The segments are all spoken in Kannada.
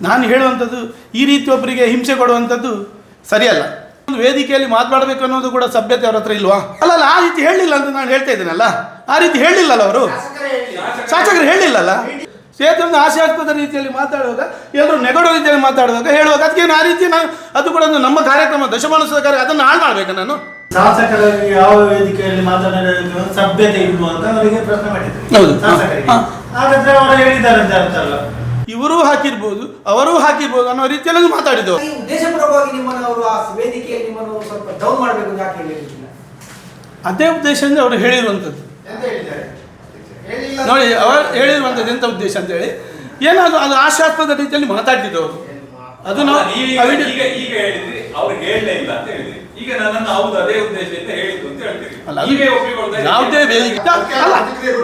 ನಾನು ಹೇಳುವಂಥದ್ದು ಈ ರೀತಿ ಒಬ್ಬರಿಗೆ ಹಿಂಸೆ ಕೊಡುವಂಥದ್ದು ಸರಿಯಲ್ಲ. ಒಂದು ವೇದಿಕೆಯಲ್ಲಿ ಮಾತನಾಡಬೇಕು ಅನ್ನೋದು ಕೂಡ ಸಭ್ಯತೆ ಅವ್ರ ಹತ್ರ ಇಲ್ವಾ? ಅಲ್ಲಲ್ಲ ಆ ರೀತಿ ಹೇಳಿಲ್ಲ ಅಂತ ನಾನು ಹೇಳ್ತಾ ಇದ್ದೇನಲ್ಲ? ಆ ರೀತಿ ಹೇಳಿಲ್ಲಲ್ಲ ಅವರು? ಶಾಸಕರು ಹೇಳಿಲ್ಲಲ್ಲ? ಸೇತುವೆ ಹಾಸ್ಯಾಸ್ಪದ ರೀತಿಯಲ್ಲಿ ಮಾತಾಡುವಾಗ ಎಲ್ಲರೂ ನೆಗಡೋ ರೀತಿಯಲ್ಲಿ ಮಾತಾಡುವಾಗ ಹೇಳುವಾಗ ಅದಕ್ಕೆ ಆ ರೀತಿ ನಾನು ಅದು ಕೂಡ ಒಂದು ನಮ್ಮ ಕಾರ್ಯಕ್ರಮ ದಶಮಾನಸದ ಕಾರ್ಯ ಅದನ್ನು ಹಾಳು ಮಾಡಬೇಕು ನಾನು. ಶಾಸಕರಲ್ಲಿ ಯಾವ ವೇದಿಕೆಯಲ್ಲಿ ಮಾತನಾಡೋದಕ್ಕೆ ಸಭ್ಯತೆ ಇಲ್ವಾ ಅಂತ ಅವರಿಗೆ ಪ್ರಶ್ನೆ ಮಾಡಿದ್ರು. ಹೌದು. ಹಾಗಾದ್ರೆ ಅವರು ಹೇಳಿದ್ದಾರೆ ಅಂತ ಅರ್ಥ ಅಲ್ಲ. ಇವರೂ ಹಾಕಿರ್ಬೋದು ಅವರೂ ಹಾಕಿರ್ಬೋದು ಅನ್ನೋ ರೀತಿಯಲ್ಲಿ ಮಾತಾಡಿದ್ದು ಅದೇ ಉದ್ದೇಶ ನಿಮ್ಮನ್ನು ಅವರು ಆ ವೇದಿಕೆಯಲ್ಲಿ ನಿಮ್ಮನ್ನು ಸ್ವಲ್ಪ ಡೌನ್ ಮಾಡಬೇಕು ಅಂತ ಯಾಕೆ ಹೇಳಿರಲಿಲ್ಲ? ಅದೇ ಉದ್ದೇಶದಿಂದ ಅವರು ಹೇಳಿರುವಂಥದ್ದು. ಅಂತ ಹೇಳಿದ್ದಾರೆ? ಹೇಳಿಲ್ಲ ನೋಡಿ ಅವರು ಹೇಳಿರುವಂಥದ್ದು ಎಂಥ ಉದ್ದೇಶ ಅಂತ ಹೇಳಿ. ಏನಾದ್ರು ಅದು ಆಶಾಸ್ಪದ ರೀತಿಯಲ್ಲಿ ಮಾತಾಡ್ತಿದ್ದು ಅವರು ಅದು ನಾವು ಈಗ ಈಗ ಹೇಳಿದ್ರಿ ಅವ್ರು ಹೇಳಲೇ ಇಲ್ಲ ಅಂತ ಹೇಳಿದ್ರಿ. ಈಗ ನನ್ನನ್ನು ಹೌದು ಅದೇ ಉದ್ದೇಶದಿಂದ ಹೇಳಿದ್ದು ಅಂತ ಹೇಳ್ತೀರಿ. ಯಾವುದೇ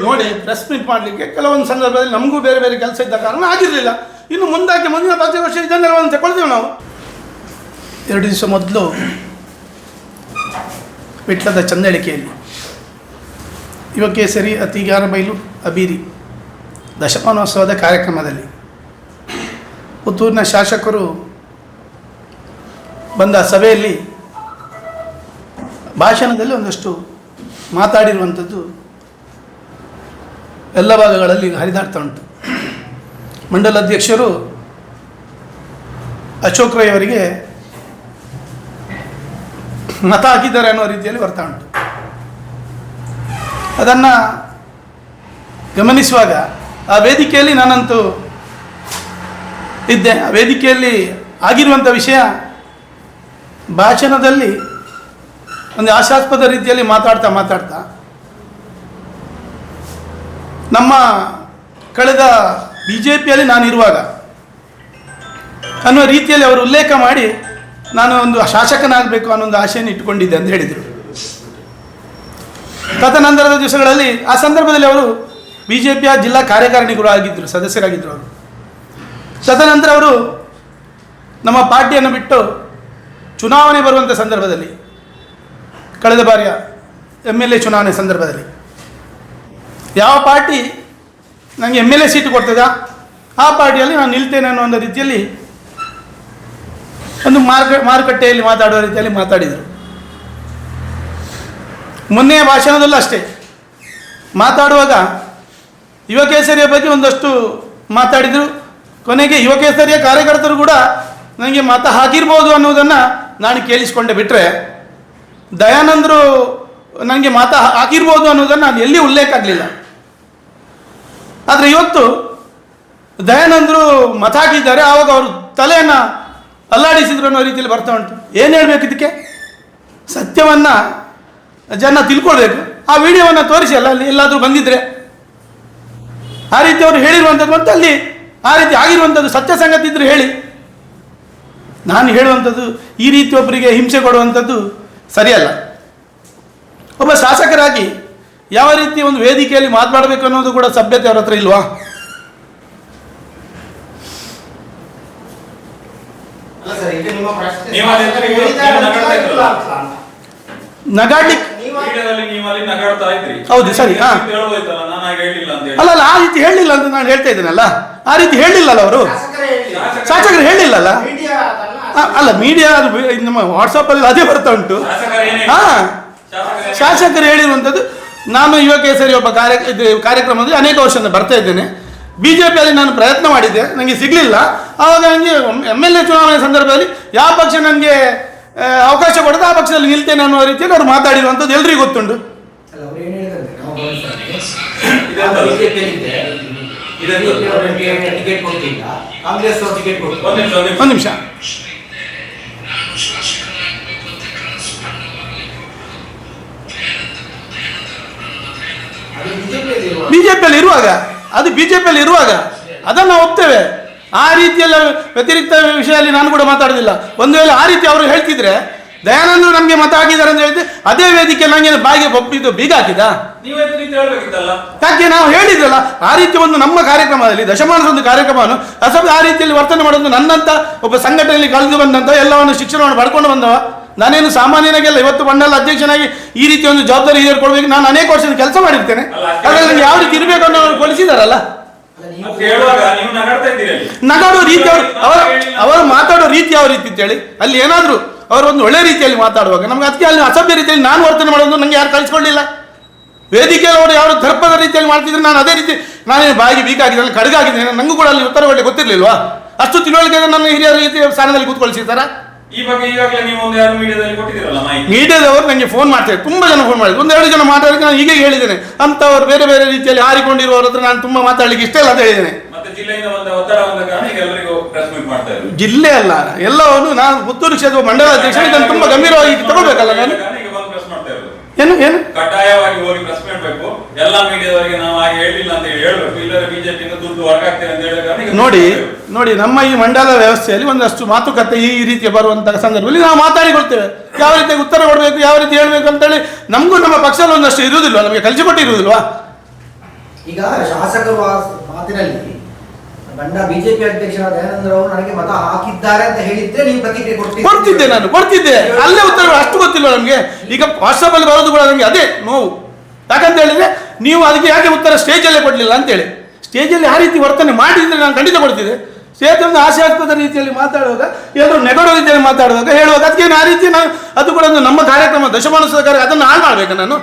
ನೋಡಿ ಪ್ರೆಸ್ ಮೀಟ್ ಮಾಡಲಿಕ್ಕೆ ಕೆಲವೊಂದು ಸಂದರ್ಭದಲ್ಲಿ ನಮಗೂ ಬೇರೆ ಬೇರೆ ಕೆಲಸ ಇದ್ದ ಕಾರಣ ಆಗಿರಲಿಲ್ಲ. ಇನ್ನು ಮುಂದಕ್ಕೆ ಮುಂದಿನ ಪ್ರತಿ ವರ್ಷ ಇದನ್ನೆಲ್ಲ ಒಂದು ತಗೊಳ್ತೀವಿ ನಾವು. ಎರಡು ದಿವಸ ಮೊದಲು ವಿಟ್ಲದ ಚಂದಳಿಕೆಯಲ್ಲಿ. ಯುವಕೇಸರಿ ಅತಿಗಾರ ಬೈಲು ಅಬೀರಿ ದಶಮಾನೋತ್ಸವದ ಕಾರ್ಯಕ್ರಮದಲ್ಲಿ ಪುತ್ತೂರಿನ ಶಾಸಕರು ಬಂದ ಸಭೆಯಲ್ಲಿ ಭಾಷಣದಲ್ಲಿ ಒಂದಷ್ಟು ಮಾತಾಡಿರುವಂಥದ್ದು ಎಲ್ಲ ಭಾಗಗಳಲ್ಲಿ ಹರಿದಾಡ್ತಾ ಉಂಟು. ಮಂಡಲ ಅಧ್ಯಕ್ಷರು ಅಶೋಕ್ ರೈ ಅವರಿಗೆ ಮತ ಹಾಕಿದ್ದಾರೆ ಅನ್ನೋ ರೀತಿಯಲ್ಲಿ ಬರ್ತಾ ಉಂಟು. ಅದನ್ನು ಗಮನಿಸುವಾಗ ಆ ವೇದಿಕೆಯಲ್ಲಿ ನಾನಂತೂ ಇದ್ದೆ. ಆ ವೇದಿಕೆಯಲ್ಲಿ ಆಗಿರುವಂಥ ವಿಷಯ ಭಾಷಣದಲ್ಲಿ ಒಂದು ಆಶಾಸ್ಪದ ರೀತಿಯಲ್ಲಿ ಮಾತಾಡ್ತಾ ಮಾತಾಡ್ತಾ, ನಮ್ಮ ಕಳೆದ ಬಿ ಜೆ ಪಿಯಲ್ಲಿ ನಾನು ಇರುವಾಗ ಅನ್ನುವ ರೀತಿಯಲ್ಲಿ ಅವರು ಉಲ್ಲೇಖ ಮಾಡಿ ನಾನು ಒಂದು ಶಾಸಕನಾಗಬೇಕು ಅನ್ನೋ ಒಂದು ಆಶೆಯನ್ನು ಇಟ್ಟುಕೊಂಡಿದ್ದೆ ಅಂತ ಹೇಳಿದರು. ತದನಂತರದ ದಿವಸಗಳಲ್ಲಿ ಆ ಸಂದರ್ಭದಲ್ಲಿ ಅವರು ಬಿ ಜೆ ಪಿಯ ಜಿಲ್ಲಾ ಕಾರ್ಯಕಾರಿಣಿಗಳು ಆಗಿದ್ದರು ಸದಸ್ಯರಾಗಿದ್ದರು ಅವರು. ತದನಂತರ ಅವರು ನಮ್ಮ ಪಾರ್ಟಿಯನ್ನು ಬಿಟ್ಟು ಚುನಾವಣೆ ಬರುವಂಥ ಸಂದರ್ಭದಲ್ಲಿ ಕಳೆದ ಬಾರಿಯ ಎಂ ಎಲ್ ಎ ಚುನಾವಣೆ ಸಂದರ್ಭದಲ್ಲಿ. ಯಾವ ಪಾರ್ಟಿ ನನಗೆ ಎಂ ಎಲ್ ಎ ಸೀಟು ಕೊಡ್ತದ? ಆ ಪಾರ್ಟಿಯಲ್ಲಿ ನಾನು ನಿಲ್ತೇನೆ ಅನ್ನೋ ಒಂದು ರೀತಿಯಲ್ಲಿ ಒಂದು ಮಾರುಕ ಮಾರುಕಟ್ಟೆಯಲ್ಲಿ ಮಾತಾಡುವ ರೀತಿಯಲ್ಲಿ ಮಾತಾಡಿದರು. ಮೊನ್ನೆಯ ಭಾಷಣದಲ್ಲೂ ಅಷ್ಟೇ. ಮಾತಾಡುವಾಗ ಯುವಕೇಸರಿಯ ಬಗ್ಗೆ ಒಂದಷ್ಟು ಮಾತಾಡಿದರು. ಕೊನೆಗೆ ಯುವಕೇಸರಿಯ ಕಾರ್ಯಕರ್ತರು ಕೂಡ ನನಗೆ ಮತ ಹಾಕಿರ್ಬೋದು ಅನ್ನೋದನ್ನು ನಾನು ಕೇಳಿಸಿಕೊಂಡೆ ಬಿಟ್ಟರೆ ದಯಾನಂದರು ನನಗೆ ಮಾತ ಹಾಕಿರ್ಬೋದು ಅನ್ನೋದನ್ನು ನಾನು ಎಲ್ಲಿ ಉಲ್ಲೇಖ ಆಗಲಿಲ್ಲ. ಆದರೆ ಇವತ್ತು ದಯಾನಂದರು ಮತ ಹಾಕಿದ್ದಾರೆ ಆವಾಗ ಅವರು ತಲೆಯನ್ನು ಅಲ್ಲಾಡಿಸಿದ್ರು ಅನ್ನೋ ರೀತಿಯಲ್ಲಿ ಬರ್ತಾ ಉಂಟು. ಏನು ಹೇಳಬೇಕು ಇದಕ್ಕೆ? ಸತ್ಯವನ್ನು ಜನ ತಿಳ್ಕೊಳ್ಬೇಕು. ಆ ವಿಡಿಯೋವನ್ನು ತೋರಿಸಿ ಅಲ್ಲ ಅಲ್ಲಿ ಎಲ್ಲಾದರೂ ಬಂದಿದ್ರೆ. ಆ ರೀತಿ ಅವರು ಹೇಳಿರುವಂಥದ್ದು ಮತ್ತು ಅಲ್ಲಿ ಆ ರೀತಿ ಆಗಿರುವಂಥದ್ದು ಸತ್ಯ ಸಂಗತಿ ಇದ್ರೆ ಹೇಳಿ. ನಾನು ಹೇಳುವಂಥದ್ದು ಈ ರೀತಿ ಒಬ್ಬರಿಗೆ ಹಿಂಸೆ ಕೊಡುವಂಥದ್ದು ಸರಿಯಲ್ಲ. ಒಬ್ಬ ಶಾಸಕರಾಗಿ ಯಾವ ರೀತಿ ಒಂದು ವೇದಿಕೆಯಲ್ಲಿ ಮಾತನಾಡಬೇಕು ಅನ್ನೋದು ಕೂಡ ಸಭ್ಯತೆ ಅವ್ರ ಹತ್ರ ಇಲ್ವಾ. ನಗಾಡ್ಲಿಕ್ಕೆ ಹೌದು, ಸರಿ, ಅಲ್ಲ ಅಲ್ಲ ಆ ರೀತಿ ಹೇಳಿಲ್ಲ ಅಂತ ನಾನು ಹೇಳ್ತಾ ಇದ್ದೇನಲ್ಲ? ಆ ರೀತಿ ಹೇಳಿಲ್ಲಲ್ಲ ಅವರು? ಶಾಸಕರೇ ಹೇಳಿಲ್ಲ. ಶಾಸಕರು ಹೇಳಿಲ್ಲಲ್ಲ? ಅಲ್ಲ ಮೀಡಿಯಾ ಅದು ನಮ್ಮ ವಾಟ್ಸಪ್ಪಲ್ಲಿ ಅದೇ ಬರ್ತಾ ಉಂಟು. ಹಾಂ. ಶಾಸಕರು. ಹೇಳಿರುವಂಥದ್ದು ನಾನು ಯುವ ಸರಿ ಒಬ್ಬ ಕಾರ್ಯ ಇದು ಕಾರ್ಯಕ್ರಮದಲ್ಲಿ ಅನೇಕ ವರ್ಷದಿಂದ ಬರ್ತಾ ಇದ್ದೇನೆ. ಬಿ ಜೆ ಪಿಯಲ್ಲಿ ನಾನು ಪ್ರಯತ್ನ ಮಾಡಿದ್ದೆ ನನಗೆ ಸಿಗಲಿಲ್ಲ. ಆವಾಗ ನನಗೆ ಎಂ ಎಲ್ ಎ ಚುನಾವಣೆ ಸಂದರ್ಭದಲ್ಲಿ ಯಾವ ಪಕ್ಷ ನನಗೆ ಅವಕಾಶ ಕೊಡೋದು ಆ ಪಕ್ಷದಲ್ಲಿ ನಿಲ್ತೇನೆ ಅನ್ನೋ ರೀತಿಯಲ್ಲಿ ಅವರು ಮಾತಾಡಿರುವಂಥದ್ದು ಎಲ್ರಿಗೂ ಗೊತ್ತುಂಟು. ಒಂದು ನಿಮಿಷ. ನಿಮಿಷ ಒಂದು ನಿಮಿಷ ಅದು ಬಿಜೆಪಿಯಲ್ಲಿ ಬಿ ಜೆ ಪಿಯಲ್ಲಿ ಇರುವಾಗ, ಅದು ಬಿ ಜೆ ಪಿಯಲ್ಲಿ ಇರುವಾಗ ಅದನ್ನು ಒಪ್ತೇವೆ. ಆ ರೀತಿಯಲ್ಲಿ ವ್ಯತಿರಿಕ್ತ ವಿಷಯದಲ್ಲಿ ನಾನು ಕೂಡ ಮಾತಾಡೋದಿಲ್ಲ. ಒಂದು ವೇಳೆ ಆ ರೀತಿ ಅವರು ಹೇಳ್ತಿದ್ರೆ ದಯಾನಂದರು ನಮಗೆ ಮತ ಹಾಕಿದ್ದಾರೆ ಅಂತ ಹೇಳಿದ್ರೆ ಅದೇ ವೇದಿಕೆ ನಂಗೆ ಬಾಯಿಗೆ ಬೊಪ್ಪಿದ್ದು ಬೀಗ ಹಾಕಿದ ಯಾಕೆ ನಾವು ಹೇಳಿದ್ರಲ್ಲ ಆ ರೀತಿ ಒಂದು ನಮ್ಮ ಕಾರ್ಯಕ್ರಮದಲ್ಲಿ ದಶಮಾನದ ಒಂದು ಕಾರ್ಯಕ್ರಮವನ್ನು ಅಸಭ್ಯ ಆ ರೀತಿಯಲ್ಲಿ ವರ್ತನೆ ಮಾಡೋದು ನನ್ನಂತ ಒಬ್ಬ ಸಂಘಟನೆಯಲ್ಲಿ ಕಳೆದು ಬಂದಂತ ಎಲ್ಲವನ್ನು ಶಿಕ್ಷಣವನ್ನು ಪಡ್ಕೊಂಡು ಬಂದವ. ನಾನೇನು ಸಾಮಾನ್ಯನಾಗೆಲ್ಲ ಇವತ್ತು ಮಂಡಲ ಅಧ್ಯಕ್ಷನಾಗಿ ಈ ರೀತಿ ಒಂದು ಜವಾಬ್ದಾರಿ ಕೊಡಬೇಕು ನಾನು ಅನೇಕ ವರ್ಷದ ಕೆಲಸ ಮಾಡಿರ್ತೇನೆ. ನನಗೆ ಯಾವ ರೀತಿ ಇರಬೇಕು ಅನ್ನೋ ಕೊಲಿಸಿದಾರಲ್ಲ. ನಗಾಡೋ ರೀತಿ ಅವರು ಅವರ ಅವರು ಮಾತಾಡೋ ರೀತಿ ಯಾವ ರೀತಿ ಅಂತ ಹೇಳಿ. ಅಲ್ಲಿ ಏನಾದರೂ ಅವರು ಒಂದು ಒಳ್ಳೆ ರೀತಿಯಲ್ಲಿ ಮಾತಾಡುವಾಗ ನಮ್ಗೆ ಅದಕ್ಕೆ ಅಲ್ಲಿ ಅಸಭ್ಯ ರೀತಿಯಲ್ಲಿ ನಾನು ವರ್ತನೆ ಮಾಡೋದು ನನಗೆ ಯಾರು ಕಳಿಸ್ಕೊಳ್ಳಿಲ್ಲ ವೇದಿಕೆಯಲ್ಲಿ ಅವರು ಯಾರು ದರ್ಪದ ರೀತಿಯಲ್ಲಿ ಮಾಡ್ತಿದ್ರೆ ನಾನು ಅದೇ ರೀತಿ ನಾನೇನು ಬಾಯಿಗೆ ಬೀಕಾಗಿದ್ದೇನೆ ಕಡಗಾಗಿದ್ದೇನೆ ನಂಗೂ ಕೂಡ ಅಲ್ಲಿ ಉತ್ತರ ಒಳ್ಳೆ ಗೊತ್ತಿರಲಿಲ್ವಾ? ಅಷ್ಟು ತಿಳುವಳಿಕೆ ನನ್ನ ಹಿರಿಯರ ರೀತಿಯ ಸ್ಥಾನದಲ್ಲಿ ಕೂತ್ಕೊಳ್ಸಿದ್ದಾರಾ ಈ ಬಗ್ಗೆ ಈಗಾಗಲೇ ನೀವು ಒಂದು ಯಾರು ಮೀಡಿಯಾದಲ್ಲಿ ಕೊಟ್ಟಿದ್ದೀರಲ್ಲ ಮಾಹಿತಿ? ಮೀಡಿಯಾದವರು ನನಗೆ ಫೋನ್ ಮಾಡ್ತಾರೆ ತುಂಬ ಜನ ಫೋನ್ ಮಾಡಿದ್ರು. ಒಂದೆರಡು ಜನ ಮಾತಾಡಿದ್ರೆ ನಾನು ಹೀಗೆ ಹೇಳಿದ್ದೇನೆ ಅವರು ಬೇರೆ ಬೇರೆ ರೀತಿಯಲ್ಲಿ ಹಾರಿಕೊಂಡಿರುವವ್ರ ಹತ್ರ ನಾನು ತುಂಬ ಮಾತಾಡಲಿಕ್ಕೆ ಇಷ್ಟ ಇಲ್ಲ ಅಂತ ಹೇಳಿದ್ದೇನೆ. ಮತ್ತೆ ಬಂದ ಒತ್ತಡ ಬಂದ ಕಾರಣ ಎಲ್ಲರಿಗೂ ಪ್ರೆಸ್ ಮೀಟ್ ಮಾಡ್ತಾ ಜಿಲ್ಲೆ ಅಲ್ಲ ಎಲ್ಲವನ್ನು ನಾನು ಪುತ್ತೂರು ಕ್ಷೇತ್ರ ಮಂಡಲ ಅಧ್ಯಕ್ಷ ಇದನ್ನು ತುಂಬಾ ಗಂಭೀರವಾಗಿ ತಗೋಬೇಕಲ್ಲ ನಾನು? ಏನು ಏನು? ಕಡ್ಡಾಯವಾಗಿ ಹೋಗಿ ಪ್ರೆಸ್ ಮಾಡಬೇಕು. ಎಲ್ಲ ಮೀಡಿಯಾದವರಿಗೆ ನಾವು ಹಾಗೆ ಹೇಳಿಲ್ಲ ಅಂತ ಹೇಳಿ ಹೇಳ್ಬೇಕು. ಇಲ್ಲರ ಬಿಜೆಪಿಯಿಂದ ದುಡ್ಡು ವರ್ಕ್ ಆಗ್ತೇವೆ ಅಂತ ಹೇಳಿದ್ರೆ ನೋಡಿ ನೋಡಿ ನಮ್ಮ ಈ ಮಂಡಲ ವ್ಯವಸ್ಥೆಯಲ್ಲಿ ಒಂದಷ್ಟು ಮಾತುಕತೆ ಈ ರೀತಿಯ ಬರುವಂತಹ ಸಂದರ್ಭದಲ್ಲಿ ನಾವು ಮಾತಾಡಿಕೊಳ್ತೇವೆ. ಯಾವ ರೀತಿ ಉತ್ತರ ಕೊಡಬೇಕು ಯಾವ ರೀತಿ ಹೇಳಬೇಕು ಅಂತೇಳಿ ನಮಗೂ ನಮ್ಮ ಪಕ್ಷದಲ್ಲಿ ಒಂದಷ್ಟು ಇರುವುದಿಲ್ವಾ? ನಮಗೆ ಕಲಿಸಿಕೊಟ್ಟಿರುವುದಿಲ್ವಾ? ಈಗ ಶಾಸಕರು ಮಾತಿನಲ್ಲಿ ಬಂಡ ಬಿಜೆಪಿ ಅಧ್ಯಕ್ಷರಾದ ದಯಾನಂದ್ರ ಅವರು ನನಗೆ ಮತ ಹಾಕಿದ್ದಾರೆ ಅಂತ ಹೇಳಿದ್ರೆ ನೀವು ಪ್ರತಿಕ್ರಿಯೆ ಕೊಡ್ತೀವಿ ಕೊಡ್ತಿದ್ದೆ ನಾನು, ಕೊಡ್ತಿದ್ದೆ. ಅಲ್ಲೇ ಉತ್ತರ ಅಷ್ಟು ಗೊತ್ತಿಲ್ಲ ನಮಗೆ. ಈಗ ವಾಟ್ಸಪ್ ಅಲ್ಲಿ ಬರೋದು ಕೂಡ ನಮಗೆ ಅದೇ ನೋವು. ಯಾಕಂತ ಹೇಳಿದ್ರೆ ನೀವು ಅದಕ್ಕೆ ಯಾಕೆ ಉತ್ತರ ಸ್ಟೇಜಲ್ಲೇ ಕೊಡಲಿಲ್ಲ ಅಂತೇಳಿ. ಸ್ಟೇಜಲ್ಲಿ ಆ ರೀತಿ ವರ್ತನೆ ಮಾಡಿದ್ರೆ ನಾನು ಖಂಡಿತ ಕೊಡ್ತಿದ್ದೆ. ಒಂದು ಹಾಸ್ಯಾಸ್ಪದ ರೀತಿಯಲ್ಲಿ ಮಾತಾಡುವಾಗ ಎಲ್ಲರೂ ನೆಗಡೋ ರೀತಿಯಲ್ಲಿ ಮಾತಾಡುವಾಗ ಹೇಳುವಾಗ ಅದಕ್ಕೆ ಆ ರೀತಿ ನಾನು, ಅದು ಕೂಡ ನಮ್ಮ ಕಾರ್ಯಕ್ರಮ ದಶಮಾನಸದ ಕಾರ್ಯ, ಅದನ್ನು ಹಾಳು ಮಾಡಬೇಕು ನಾನು.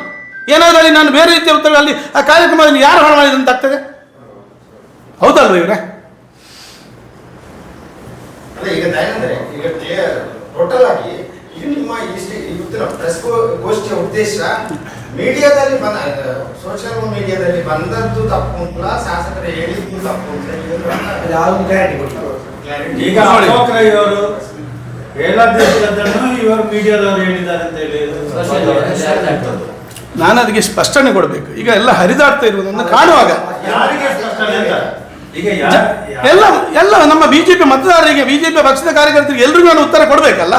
ಏನಾದರೂ ಅಲ್ಲಿ ನಾನು ಬೇರೆ ರೀತಿಯ ಉತ್ತರ ಅಲ್ಲಿ ಆ ಕಾರ್ಯಕ್ರಮದಲ್ಲಿ ಯಾರು ಹಾಳು ಮಾಡಿದಂತ ಆಗ್ತದೆ ಹೌದಲ್ವ ಇವರೇ? ಅಲ್ಲ ಈಗ ದಯಾನಂದ್ರೆ ಈಗ ಟೋಟಲ್ ಆಗಿ ಇದು ನಿಮ್ಮ ಇಷ್ಟು ಇವತ್ತಿನ ಪ್ರೆಸ್ ಗೋಷ್ಠಿಯ ಉದ್ದೇಶ ಮೀಡಿಯಾದಲ್ಲಿ ಬಂದ ಸೋಷಿಯಲ್ ಮೀಡಿಯಾದಲ್ಲಿ ಬಂದದ್ದು ತಪ್ಪು ಅಂತ ಶಾಸಕರು ಹೇಳಿದ್ದು ತಪ್ಪು ಅಂತ ಯಾವ್ದು ಕ್ಲಾರಿಟಿ ಈಗ ನೋಡಿ. ಅಶೋಕ್ ರೈ ಅವರು ಹೇಳದಿದ್ದನ್ನು ಇವರು ಮೀಡಿಯಾದವರು ಹೇಳಿದ್ದಾರೆ ಅಂತ ಹೇಳಿ ನಾನು ಅದಕ್ಕೆ ಸ್ಪಷ್ಟನೆ ಕೊಡಬೇಕು. ಈಗ ಎಲ್ಲ ಹರಿದಾಡ್ತಾ ಇರುವುದನ್ನು ಕಾಣುವಾಗ ಯಾರಿಗೆ ಸ್ಪಷ್ಟನೆ? ಎಲ್ಲ ಎಲ್ಲ ನಮ್ಮ ಬಿಜೆಪಿ ಮತದಾರರಿಗೆ ಬಿಜೆಪಿ ಪಕ್ಷದ ಕಾರ್ಯಕರ್ತರಿಗೆ ಎಲ್ರಿಗೂ ನಾನು ಉತ್ತರ ಕೊಡಬೇಕಲ್ಲ?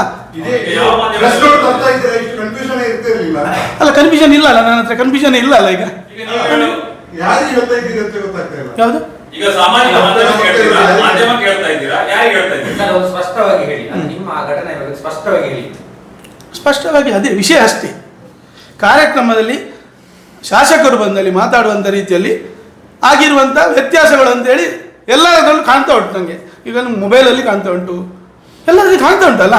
ಅಲ್ಲ. ಕನ್ಫ್ಯೂಷನ್ ಇಲ್ಲ ಅಲ್ಲ ನನ್ನ ಹತ್ರ ಕನ್ಫ್ಯೂಷನ್ ಇಲ್ಲ ಅಲ್ಲ ಈಗ. ಯಾವುದು? ಈಗ ಸಾಮಾನ್ಯ ಮಾಧ್ಯಮ ಕೇಳ್ತಾ ಇದ್ದೀರಾ? ಯಾರಿಗೆ ಹೇಳ್ತಾ ಇದ್ದೀರಾ? ಸರ್ ಸ್ಪಷ್ಟವಾಗಿ ಹೇಳಿ. ನಿಮ್ಮ ಆ ಘಟನೆ ಬಗ್ಗೆ ಸ್ಪಷ್ಟವಾಗಿ ಹೇಳಿ. ಸ್ಪಷ್ಟವಾಗಿ ಅದೇ ವಿಷಯ ಅಷ್ಟೇ. ಕಾರ್ಯಕ್ರಮದಲ್ಲಿ ಶಾಸಕರು ಬಂದಲ್ಲಿ ಮಾತಾಡುವಂಥ ರೀತಿಯಲ್ಲಿ ಆಗಿರುವಂಥ ವ್ಯತ್ಯಾಸಗಳು ಅಂತೇಳಿ ಎಲ್ಲದರಲ್ಲೂ ಕಾಣ್ತಾ ಉಂಟು ನನಗೆ ಈಗ ನಮ್ಮ ಮೊಬೈಲಲ್ಲಿ ಕಾಣ್ತಾ ಉಂಟು. ಎಲ್ಲರಲ್ಲಿ ಕಾಣ್ತಾ ಉಂಟಲ್ಲ.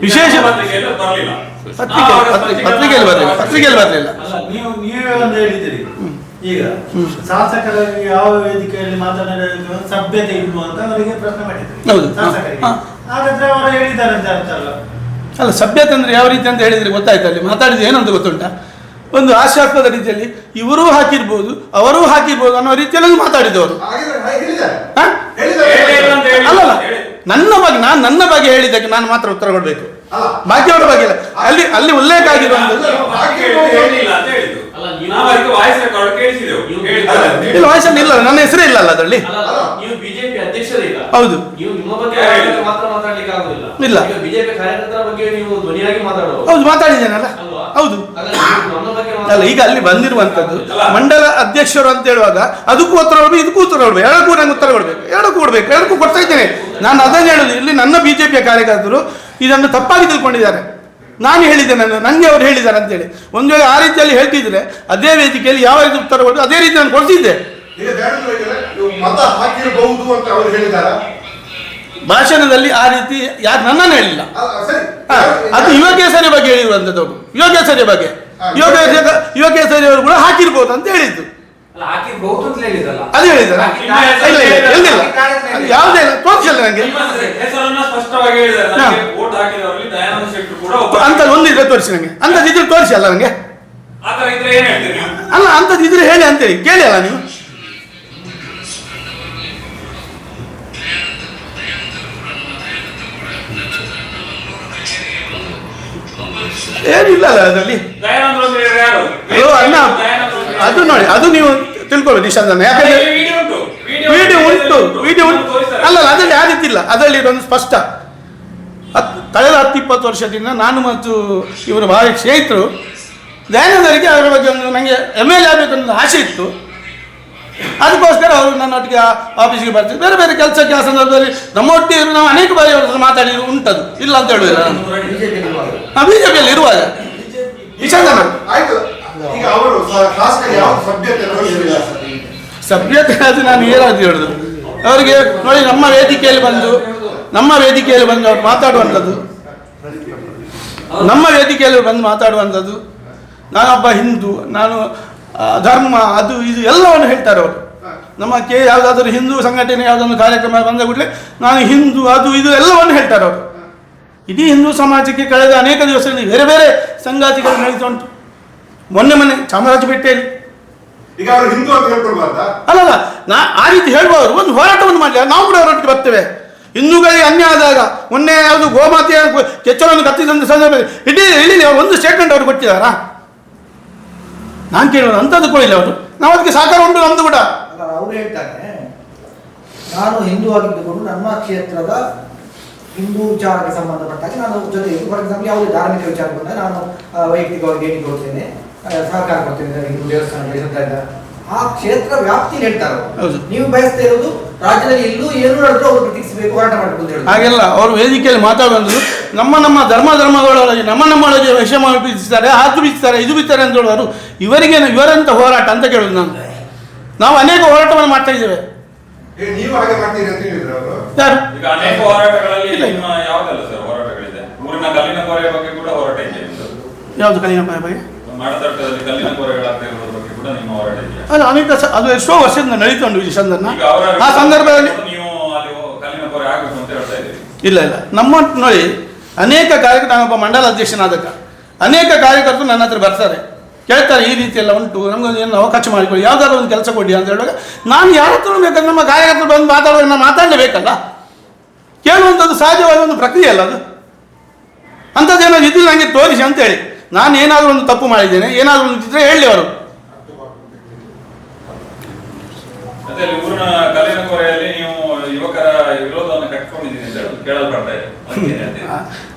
ವಿಶೇಷ- ಪತ್ರಿಕೆಯಲ್ಲಿ ಬರ್ಲಿಲ್ಲ. ಪತ್ರಿಕೆ ಪತ್ರಿಕೆಯಲ್ಲಿ ಬರಲಿಲ್ಲ. ಪತ್ರಿಕೆಯಲ್ಲಿ ಬರಲಿಲ್ಲ. ಅಲ್ಲ ನೀವು ನೀವೇ ಒಂದು ಹೇಳಿದಿರಿ ಈಗ ಶಾಸಕರಿಗೆ ಯಾವ ವೇದಿಕೆಯಲ್ಲಿ ಮಾತನಾಡಿದ್ರು ಸಭ್ಯತೆ ಇಲ್ವೋ ಅಂತ ಅವರಿಗೆ ಪ್ರಶ್ನೆ ಮಾಡಿದ್ರಿ. ಹೌದು. ಹಾಗಾದ್ರೆ ಅವರು ಹೇಳಿದ್ದಾರೆ ಅಂತ ಅರ್ಥ ಅಲ್ಲ? ಅಲ್ಲ ಸಭ್ಯತೆ ಅಂದ್ರೆ ಯಾವ ರೀತಿ ಅಂತ ಹೇಳಿದ್ರೆ ಗೊತ್ತಾಯ್ತು ಅಲ್ಲಿ. ಮಾತಾಡಿದ್ದು ಏನಂತ ಗೊತ್ತುಂಟಾ? ಒಂದು ಹಾಸ್ಯಾಸ್ಪದ ರೀತಿಯಲ್ಲಿ ಇವರೂ ಹಾಕಿರ್ಬೋದು ಅವರೂ ಹಾಕಿರ್ಬೋದು ಅನ್ನೋ ರೀತಿಯಲ್ಲಿ ಮಾತಾಡಿದವರು. ಅಲ್ಲಲ್ಲ. ನನ್ನ ಬಗ್ಗೆ ನಾನು ನನ್ನ ಬಗ್ಗೆ ಹೇಳಿದ್ದಕ್ಕೆ ನಾನು ಮಾತ್ರ ಉತ್ತರ ಕೊಡಬೇಕು. ಬಾಕಿಯವರ ಬಗ್ಗೆ ಇಲ್ಲ. ಅಲ್ಲಿ ಅಲ್ಲಿ ಉಲ್ಲೇಖ ಆಗಿರುವಂಥದ್ದು ಇಲ್ಲ ವಾಯ್ಸ್ ಇಲ್ಲ ನನ್ನ ಹೆಸರೇ ಇಲ್ಲ ಅಲ್ಲ ಅದರಲ್ಲಿ. ಹೌದು. ನಿಮ್ಮ ಬಗ್ಗೆ ಮಾತ್ರ- ಮಾತ್ರ ಮಾತಾಡ್ಲಿಕ್ಕೆ ಇಲ್ಲ. ಬಿಜೆಪಿ ಕಾರ್ಯಕರ್ತರ ಬಗ್ಗೆ ನೀವು ಧ್ವನಿಯಾಗಿ ಮಾತಾಡುವ ಹೌದು ಮಾತಾಡಿದ್ದೇನಲ್ಲ? ಅಲ್ವಾ? ಹೌದು. ಅಲ್ಲ ಈಗ ಅಲ್ಲಿ ಬಂದಿರುವಂತದ್ದು ಮಂಡಲ ಅಧ್ಯಕ್ಷರು ಅಂತ ಹೇಳುವಾಗ ಅದಕ್ಕೂ ಉತ್ತರ ಕೊಡ್ಬೇಕು ಇದಕ್ಕೂ ಉತ್ತರ ಕೊಡ್ಬೇಕು ಎರಡಕ್ಕೂ ನಂಗೆ ಉತ್ತರ ಕೊಡ್ಬೇಕು ಎರಡಕ್ಕೂ ಕೊಡ್ಬೇಕು ಎರಡಕ್ಕೂ ಕೊಡ್ತಾ ಇದ್ದೇನೆ. ನಾನು ಅದನ್ನು ಹೇಳುದು ಇಲ್ಲಿ ನನ್ನ ಬಿಜೆಪಿಯ ಕಾರ್ಯಕರ್ತರು ಇದನ್ನು ತಪ್ಪಾಗಿ ತಿಳ್ಕೊಂಡಿದ್ದಾರೆ. ನಾನು ಹೇಳಿದ್ದೆ ನನ್ನ ನನಗೆ ಅವ್ರು ಹೇಳಿದ್ದಾರೆ ಅಂತೇಳಿ. ಒಂದು ವೇಳೆ ಆ ರೀತಿಯಲ್ಲಿ ಹೇಳ್ತಿದ್ರೆ ಅದೇ ವೇದಿಕೆಯಲ್ಲಿ ಯಾವ ರೀತಿ ಉತ್ತರ ಕೊಟ್ಟು ಅದೇ ರೀತಿ ನಾನು ಕೊಡ್ತಿದ್ದೆ. ಮತ ಹಾಕಿರಬಹುದು ಅಂತ ಅವರು ಹೇಳಿದಾರ. ಭಾಷಣದಲ್ಲಿ ಆ ರೀತಿ ಯಾರು ನನ್ನನ್ನು ಹೇಳಿಲ್ಲ. ಅದು ಯೋಗೇಶ್ವರಿ ಬಗ್ಗೆ ಹೇಳಿರುವಂಥದ್ದು ಅವರು. ಯುವ ಬಗ್ಗೆ. ಯೋಗೇಶ್ವರ. ಯುವ ಅವರು ಕೂಡ ಹಾಕಿರ್ಬೋದು ಅಂತ ಹೇಳಿದ್ದು. ಅಲ್ಲ ಹಾಕಿರ್ಬಹುದು ಅಂತ ಅದು ಹೇಳಿದ್ದಾರೆ ಇಲ್ಲ ಯಾವುದೇ ಇಲ್ಲ ತೋರಿಸಿಲ್ಲ ನನಗೆ ಅಂತ ಒಂದಿದ್ರೆ ತೋರಿಸಿ ನನಗೆ ಅಂಥದ್ದು ಇದ್ರೆ ತೋರಿಸಿ ಅಲ್ಲ ನನಗೆ ಅಲ್ಲ ಅಂಥದ್ದು ಇದ್ರೆ ಹೇಳಿ ಅಂತೇಳಿ. ಕೇಳಿ ಅಲ್ಲ ನೀವು. ಏನಿಲ್ಲ ಅದರಲ್ಲಿ. ಹಲೋ ಅಯ್ಯೋ ಅಣ್ಣ ಅದು ನೋಡಿ ಅದು ನೀವು ತಿಳ್ಕೊಳ್ಳಿ ನಿಶಾಂತನ ಯಾಕಂದ್ರೆ ವಿಡಿಯೋ ಉಂಟು. ವಿಡಿಯೋ ಉಂಟು. ಅಲ್ಲ ಅದರಲ್ಲಿ ಯಾರಿದ್ದಿಲ್ಲ ಅದರಲ್ಲಿ ಇರೋದು ಸ್ಪಷ್ಟ. ಹತ್ತು ಕಳೆದ ಹತ್ತು ಇಪ್ಪತ್ತು ವರ್ಷದಿಂದ ನಾನು ಮತ್ತು ಇವರು ಭಾರಿ ಸ್ನೇಹಿತರು ದಯಾನಂದರಿಗೆ ಅದರ ಬಗ್ಗೆ ಒಂದು ನನಗೆ ಎಂ ಎಲ್ ಎ ಆಗಬೇಕು ಅನ್ನೋದು ಆಸೆ ಇತ್ತು. ಅದಕ್ಕೋಸ್ಕರ ಅವರು ನನ್ನೊಟ್ಟಿಗೆ ಆ- ಆಫೀಸಿಗೆ ಬರ್ತಿದ್ರು. ಬೇರೆ ಬೇರೆ ಕೆಲಸಕ್ಕೆ ಆ ಸಂದರ್ಭದಲ್ಲಿ ನಮ್ಮೊಟ್ಟಿಗೆ ನಾವು ಅನೇಕ ಬಾರಿ ಮಾತಾಡಿದ್ರು. ಉಂಟದು. ಇಲ್ಲ ಅಂತ ಹೇಳುವುದಿಲ್ಲ ನಾನು. ಬಿಜೆಪಿಯಲ್ಲಿ ಇರುವಾಗ ನಿಶಾಂತನ ಆಯ್ತು. ಈಗ ಅವರು ಸ- ಶಾಸಕರು ಯಾವ ಸಭ್ಯತೆ ತೋರಿಸಿಲ್ಲ ಸಭ್ಯತೆ ಅದು ನಾನು ಏನಾದ್ರು ಹೇಳುದು ಅವರಿಗೆ ನೋಡಿ ನಮ್ಮ ವೇದಿಕೆಯಲ್ಲಿ ಬಂದು ನಮ್ಮ ವೇದಿಕೆಯಲ್ಲಿ ಬಂದು ಅವ್ರು ಮಾತಾಡುವಂಥದ್ದು. ನಮ್ಮ ವೇದಿಕೆಯಲ್ಲಿ ಬಂದು ಮಾತಾಡುವಂಥದ್ದು. ನಾನೊಬ್ಬ ಹಿಂದೂ ನಾನು ಧರ್ಮ ಅದು ಇದು ಎಲ್ಲವನ್ನು ಹೇಳ್ತಾರೆ ಅವರು. ನಮ್ಮ ಕೆ ಯಾವುದಾದ್ರೂ ಹಿಂದೂ ಸಂಘಟನೆ ಯಾವುದೊಂದು ಕಾರ್ಯಕ್ರಮ ಬಂದ ಕೂಡಲೇ ನಾನು ಹಿಂದೂ ಅದು ಇದು ಎಲ್ಲವನ್ನು ಹೇಳ್ತಾರೆ ಅವರು. ಇಡೀ ಹಿಂದೂ ಸಮಾಜಕ್ಕೆ ಕಳೆದ ಅನೇಕ ದಿವಸಗಳಲ್ಲಿ ಬೇರೆ ಬೇರೆ ಸಂಗಾತಿಗಳು ನಡೀತಾ ಉಂಟು. ಮೊನ್ನೆ ಮೊನ್ನೆ ಚಾಮರಾಜಪೇಟೆಯಲ್ಲಿ ಈಗ ಅವರು ಹಿಂದೂ ಅಂತ ಹೇಳ್ಕೊಳ್ಬಾರ್ದ ಅಲ್ಲಲ್ಲ ನಾ ಆ ರೀತಿ ಹೇಳುವವರು ಒಂದು ಹೋರಾಟವನ್ನು ಮಾಡಲಿ ನಾವು ಕೂಡ ಅವರೊಟ್ಟಿಗೆ ಬರ್ತೇವೆ. ಹಿಂದೂಗಳಿಗೆ ಅನ್ಯ ಆದಾಗ ಮೊನ್ನೆ ಯಾವುದು ಗೋಮಾತೆಯ ಕೆಚ್ಚಲನ್ನು ಕತ್ತಿದಂಥ ಸಂದರ್ಭದಲ್ಲಿ ಇಡೀ ಇಳಿಲಿ ಅವರು ಒಂದು ಸ್ಟೇಟ್ಮೆಂಟ್ ಅವರು ಕೊಟ್ಟಿದ್ದಾರಾ? ನಾನು ಕೇಳೋದು ಅಂಥದ್ದು ಕೊಡಿಲ್ಲ ಅವರು. ನಾವು ಅದಕ್ಕೆ ಸಾಕಾರ ಉಂಟು ನಮ್ದು ಕೂಡ. ಅವರು ಅವ್ರು ಹೇಳ್ತಾರೆ ನಾನು ಹಿಂದೂ ಆಗಿದ್ದುಕೊಂಡು ನಮ್ಮ ಕ್ಷೇತ್ರದ ಹಿಂದೂ ವಿಚಾರಕ್ಕೆ ಸಂಬಂಧಪಟ್ಟಾಗ ನಾನು ಜೊತೆ ಫಾರ್ ಎಕ್ಸಾಂಪಲ್ ಯಾವುದೇ ಧಾರ್ಮಿಕ ವಿಚಾರ ಬಂದಾಗ ನಾನು ವೈಯಕ್ತಿಕವಾಗಿ ಏನಿಗೆ ಕೊಡ್ತೇನೆ ಆ, ಸಹಕಾರ ಕೊಡ್ತೇನೆ ಹಿಂದೂ ದೇವಸ್ಥಾನ ಬೆಳೆಸುತ್ತಾ ಇದ್ದ ಆ ಕ್ಷೇತ್ರ ವ್ಯಾಪ್ತಿ ಹೇಳ್ತಾರೆ ಹೌದು. ನೀವು ಬಯಸ್ತಾ ಇರೋದು ರಾಜ್ಯದಲ್ಲಿ ಎಲ್ಲೂ ಏನು ನಡೆದ್ರು ಅವರು ಪ್ರತಿಕ್ರಿಯಿಸಬೇಕು ಹೋರಾಟ ಮಾಡಬೇಕು ಅಂತ ಹಾಗೆಲ್ಲ ಅವರು ವೇದಿಕೆಯಲ್ಲಿ ಮಾತಾಡೋದು ನಮ್ಮ ನಮ್ಮ ಧರ್ಮ ಧರ್ಮಗಳೊಳಗೆ ನಮ್ಮ ನಮ್ಮೊಳಗೆ ವಿಷಮ ಬಿಚ್ಚಿಸ್ತಾರೆ ಅದು ಬಿಚ್ಚಿಸ್ತಾರೆ ಇದು ಬಿತ್ತಾರೆ ಅಂತ ಹೇಳುವರು ಇವರಿಗೆ ಇವರಂತ ಹೋರಾಟ ಅಂತ ಕೇಳೋದು ನಾನು ನಾವು ಅನೇಕ ಹೋರಾಟವನ್ನು ಮಾಡ್ತಾ ಇದ್ದೇವೆ. ನೀವು ಹಾಗೆ ಮಾಡ್ತೀರಿ ಅಂತ ಹೇಳಿದ್ರು ಅವರು. ಯಾರು ಈಗ ಅನೇಕ ಹೋರಾಟಗಳಲ್ಲಿ ಇಲ್ಲ. ನಿಮ್ಮ ಯಾವ್ದೆಲ್ಲ ಸರ್ ಹೋರಾಟಗಳಿದೆ? ಊರಿನ ಕಲ್ಲಿನ ಕೋರೆ ಬಗ್ಗೆ ಕೂಡ ಹೋರಾಟ ಇದೆ ನಿಮ್ದು. ಯಾವುದು ಕಲಿನ ಬಗ್ಗೆ? ಮಾಡತಟ್ಟದಲ್ಲಿ ಕಲ್ಲಿನ ಕೋರೆಗಳಾಗ್ತಾ ಇರೋದ್ರ ಬಗ್ಗೆ ಕೂಡ ನಿಮ್ಮ ಹೋರಾಟ ಇದೆಯಾ? ಅದು ಅನೇಕ ಸ- ಅದು ಎಷ್ಟೋ ವರ್ಷದಿಂದ ನಡೀತುಂಟು ಈ ಸಂದರ್ಭ. ಈಗ ಅವರ ಆ ಸಂದರ್ಭದಲ್ಲಿ ನೀವು ಅಲ್ಲಿ ಹೋ- ಕಲ್ಲಿನ ಕೋರೆ ಆಗಬೇಕು ಅಂತ ಹೇಳ್ತಾ ಇದ್ದೀರಿ. ಇಲ್ಲ ಇಲ್ಲ. ನಮ್ಮ ನೋಡಿ ಅನೇಕ ಕಾರ್ಯಕರ್ತರು ನಾನೊಬ್ಬ ಮಂಡಲ ಅಧ್ಯಕ್ಷನಾದಕ ಅನೇಕ ಕಾರ್ಯಕರ್ತರು ನನ್ನ ಹತ್ರ ಬರ್ತಾರೆ. ಕೇಳ್ತಾರೆ ಈ ರೀತಿ ಎಲ್ಲ ಉಂಟು ನಮ್ಗೊಂದು ಏನು ಅವಕಾಶ ಮಾಡಿಕೊಡಿ ಯಾವ್ದಾದ್ರು ಒಂದು ಕೆಲಸ ಕೊಡಿ ಅಂತ ಹೇಳುವಾಗ ನಾನು ಯಾರ ಹತ್ರ ಬೇಕಾದ್ರೆ ನಮ್ಮ ಕಾರ್ಯಕರ್ತರು ಬಂದು ಮಾತಾಡುವಾಗ ನಾನು ಮಾತಾಡಲೇಬೇಕಲ್ಲ? ಕೇಳುವಂಥದ್ದು ಸಹಜವಾದ ಒಂದು ಪ್ರಕ್ರಿಯೆ ಅಲ್ಲ ಅದು. ಅಂಥದ್ದೇನಾದ್ರು ಇದ್ದು ನನಗೆ ತೋರಿಸಿ ಅಂತೇಳಿ. ನಾನು ಏನಾದರೂ ಒಂದು ತಪ್ಪು ಮಾಡಿದ್ದೇನೆ ಏನಾದರೂ ಒಂದು ಚಿತ್ರ ಹೇಳಿ ಅವರು?